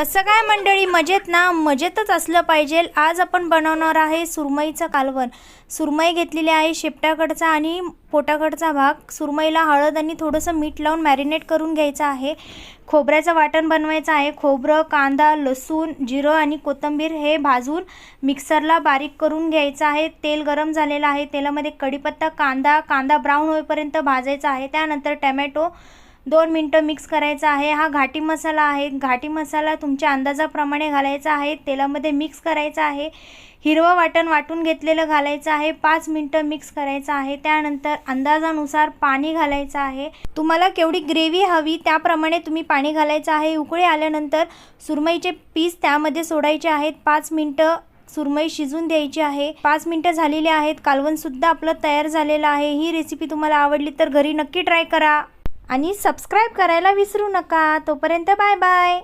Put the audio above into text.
कसं काय मंडळी मजेत ना? मजेतच असलं पाहिजे. आज आपण बनवणार आहे सुरमईचं कालवण. सुरमई घेतलेली आहे शेपटाकडचा आणि पोटाकडचा भाग. सुरमईला हळद आणि थोडंसं मीठ लावून मॅरिनेट करून घ्यायचं आहे. खोबऱ्याचं वाटण बनवायचं आहे. खोबरं कांदा लसूण जिरं आणि कोथिंबीर हे भाजून मिक्सरला बारीक करून घ्यायचं आहे. तेल गरम झालेलं आहे. तेलामध्ये कढीपत्ता कांदा कांदा ब्राऊन होईपर्यंत भाजायचा आहे. त्यानंतर टमॅटो दोन मिनटं मिक्स करायचा आहे. हा घाटी मसाला आहे. घाटी मसाला तुमच्या अंदाजाप्रमाणे घालायचा आहे. तेलामध्ये मिक्स करायचा आहे. हिरवं वाटण वाटून घेतलेलं घालायचं आहे. पाच मिनटं मिक्स करायचं आहे. त्यानंतर अंदाजानुसार पाणी घालायचं आहे. तुम्हाला केवढी ग्रेव्ही हवी त्याप्रमाणे तुम्ही पाणी घालायचं आहे. उकळी आल्यानंतर सुरमईचे पीस त्यामध्ये सोडायचे आहेत. पाच मिनटं सुरमई शिजून द्यायची आहे. पाच मिनटं झालेली आहेत. कालवणसुद्धा आपलं तयार झालेलं आहे. ही रेसिपी तुम्हाला आवडली तर घरी नक्की ट्राय करा. आणि सबस्क्राईब करायला विसरू नका. तोपर्यंत बाय बाय